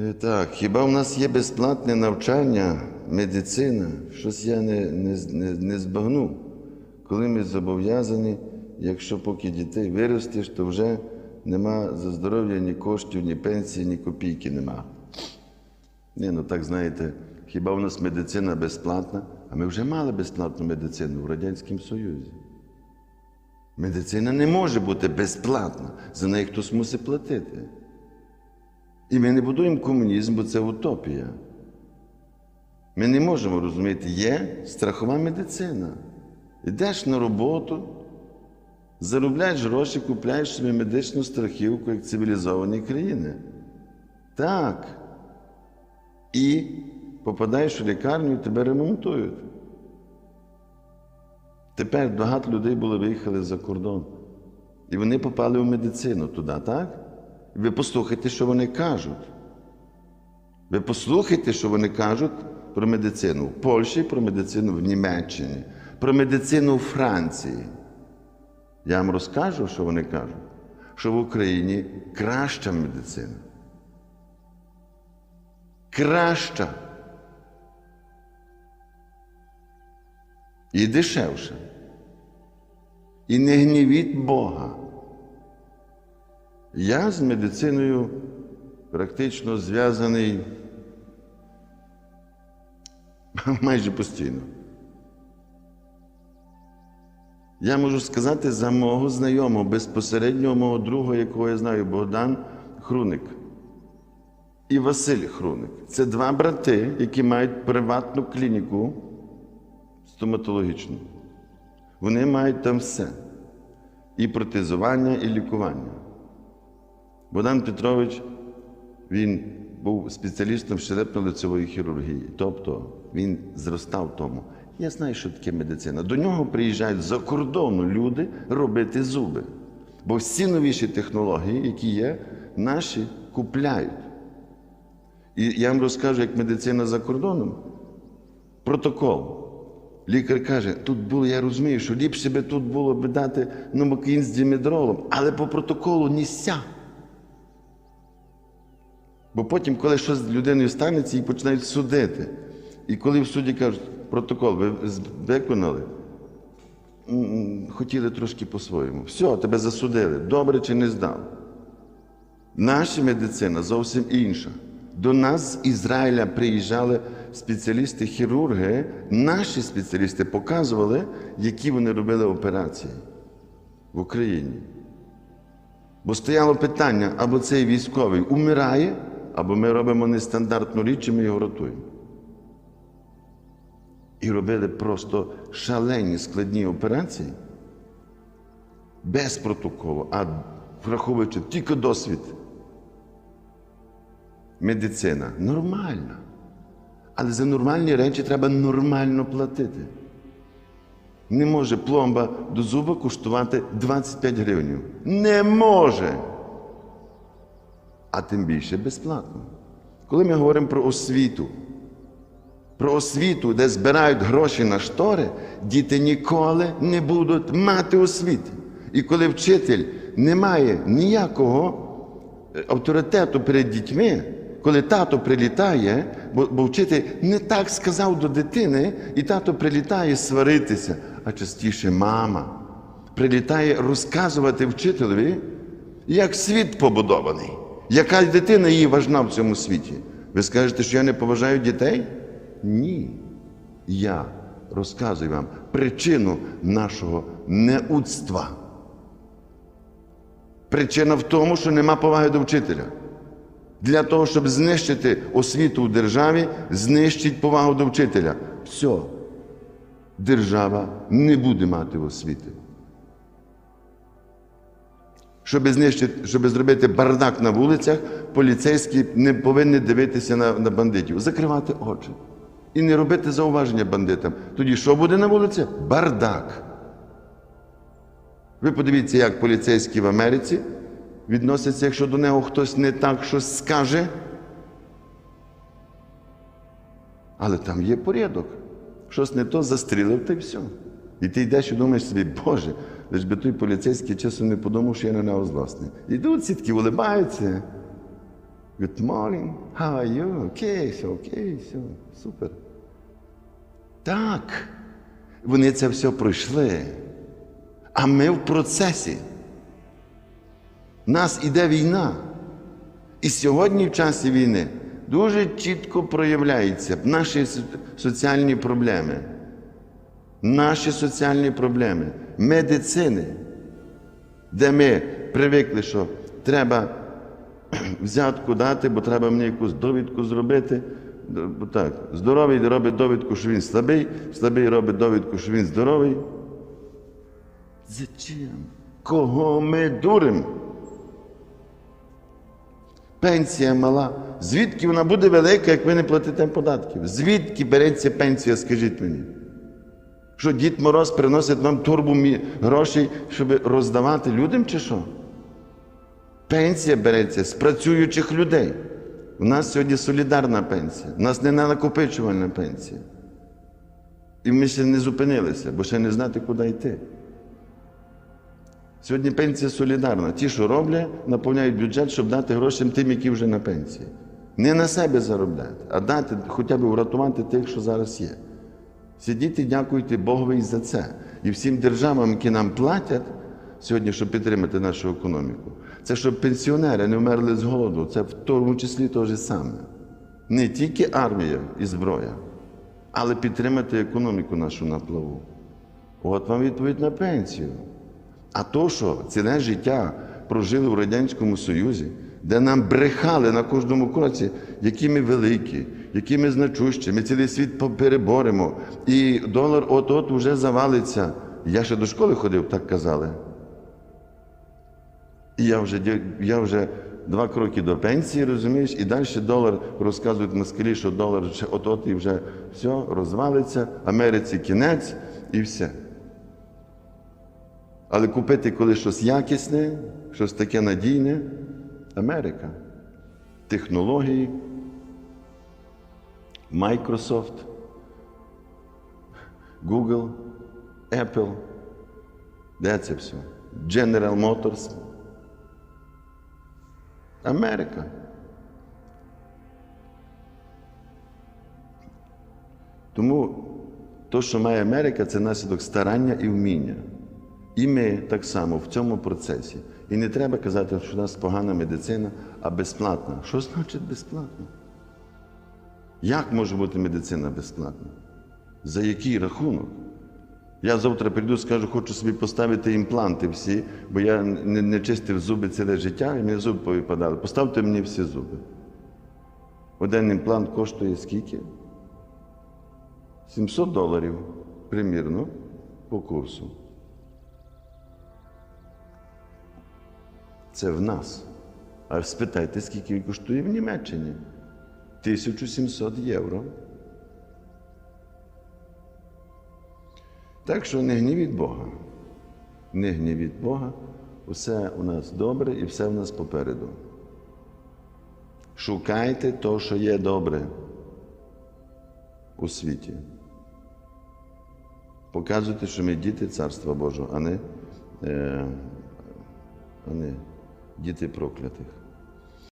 Е, Так, хіба в нас є безплатне навчання, медицина? Щось я не, не, не, не збагнув. Коли ми зобов'язані, якщо поки дітей виростеш, то вже нема за здоров'я ні коштів, ні пенсії, ні копійки нема. Ні, ну так знаєте, хіба в нас медицина безплатна? А ми вже мали безплатну медицину в Радянському Союзі. Медицина не може бути безплатна, за неї хтось мусить платити. І ми не будуємо комунізм, бо це утопія. Ми не можемо розуміти, є страхова медицина. Йдеш на роботу, заробляєш гроші, купляєш собі медичну страхівку, як цивілізовані країни. Так. І попадаєш у лікарню, і тебе ремонтують. Тепер багато людей було виїхали за кордон. І вони попали в медицину туди, так? Ви послухайте, що вони кажуть. Ви послухайте, що вони кажуть про медицину в Польщі, про медицину в Німеччині, про медицину у Франції. Я вам розкажу, що вони кажуть, що в Україні краща медицина. Краща. І дешевша. І не гнівіть Бога. Я з медициною практично зв'язаний майже постійно. Я можу сказати за мого знайомого, безпосередньо мого друга, якого я знаю, Богдан Хруник і Василь Хруник. Це два брати, які мають приватну клініку стоматологічну. Вони мають там все. І протезування, і лікування. Богдан Петрович, він був спеціалістом щелепно-лицевої хірургії. Тобто він зростав тому. Я знаю, що таке медицина. До нього приїжджають за кордону люди робити зуби. Бо всі новіші технології, які є, наші купляють. І я вам розкажу, як медицина за кордоном. Протокол. Лікар каже, тут було, я розумію, що ліпше би тут було би дати номокін з дімедролом, але по протоколу ніся. Бо потім, коли щось з людиною станеться, її починають судити. І коли в суді кажуть, протокол ви виконали, хотіли трошки по-своєму. Все, тебе засудили. Добре чи не здав. Наша медицина зовсім інша. До нас з Ізраїля приїжджали спеціалісти-хірурги, наші спеціалісти показували, які вони робили операції в Україні. Бо стояло питання, або цей військовий умирає, або ми робимо нестандартну річ, і ми його рятуємо. І робили просто шалені складні операції без протоколу, а враховуючи тільки досвід. Медицина нормальна. Але за нормальні речі треба нормально платити. Не може пломба до зуба коштувати 25 гривень. Не може. А тим більше безплатно. Коли ми говоримо про освіту, про освіту, де збирають гроші на штори, діти ніколи не будуть мати освіти. І коли вчитель не має ніякого е, авторитету перед дітьми, коли тато прилітає, бо, бо вчитель не так сказав до дитини, і тато прилітає сваритися, а частіше мама прилітає розказувати вчителеві, як світ побудований, яка дитина їй важна в цьому світі. Ви скажете, що я не поважаю дітей? Ні. Я розказую вам причину нашого неудства. Причина в тому, що нема поваги до вчителя. Для того, щоб знищити освіту в державі, знищить повагу до вчителя. Все. Держава не буде мати освіти. Щоб знищити, щоб зробити бардак на вулицях, поліцейські не повинні дивитися на, на бандитів, закривати очі і не робити зауваження бандитам. Тоді що буде на вулиці? Бардак. Ви подивіться, як поліцейські в Америці відносяться, якщо до нього хтось не так щось скаже. Але там є порядок. Щось не то застрілив, й все. І ти йдеш і думаєш собі, Боже, лиш би той поліцейський часом не подумав, що я на нього злосний. Йдуть, сітки улибаються. Good morning, how are you? Окей, все, окей, все, супер. Так, вони це все пройшли. А ми в процесі. Нас іде війна. І сьогодні, в часі війни, дуже чітко проявляються наші соціальні проблеми. Наші соціальні проблеми, медицини, де ми привикли, що треба взятку дати, бо треба мені якусь довідку зробити. Так, здоровий робить довідку, що він слабий, слабий робить довідку, що він здоровий. Зачем? Кого ми дуримо? Пенсія мала. Звідки вона буде велика, як ви не платите податків? Звідки береться пенсія, скажіть мені? Що Дід Мороз приносить вам турбу грошей, щоб роздавати людям, чи що? Пенсія береться з працюючих людей. У нас сьогодні солідарна пенсія, у нас не накопичувальна пенсія. І ми ще не зупинилися, бо ще не знати, куди йти. Сьогодні пенсія солідарна. Ті, що роблять, наповняють бюджет, щоб дати гроші тим, які вже на пенсії. Не на себе заробляти, а дати хоча б врятувати тих, що зараз є. Сидіть і дякуйте Богові і за це. І всім державам, які нам платять сьогодні, щоб підтримати нашу економіку. Це щоб пенсіонери не вмерли з голоду. Це в тому числі те ж саме. Не тільки армія і зброя, але підтримати економіку нашу на плаву. От вам відповідь на пенсію. А то, що ціле життя прожили в Радянському Союзі, де нам брехали на кожному кроці, які ми великі, які ми значущі, ми цілий світ переборемо, і долар от-от уже завалиться. Я ще до школи ходив, так казали. І я вже, я вже два кроки до пенсії, розумієш, і далі долар розказують москалі, що долар вже от-от і вже все розвалиться, Америці кінець і все. Але купити коли щось якісне, щось таке надійне Америка. Технології, Microsoft, Google, Apple. Де це все? General Motors. Америка. Тому то, що має Америка, це наслідок старання і вміння. І ми так само в цьому процесі. І не треба казати, що у нас погана медицина, а безплатна. Що значить безплатна? Як може бути медицина безплатна? За який рахунок? Я завтра прийду, і скажу, хочу собі поставити імпланти всі, бо я не, не чистив зуби ціле життя, і мені зуби повипадали. Поставте мені всі зуби. Один імплант коштує скільки? 700 доларів примірно по курсу. Це в нас. А спитайте, скільки він коштує в Німеччині? 1700 євро. Так що не гнівіть Бога. Не гнівіть Бога. Усе у нас добре і все в нас попереду. Шукайте то, що є добре у світі. Показуйте, що ми діти Царства Божого, а не, е, а не діти проклятих.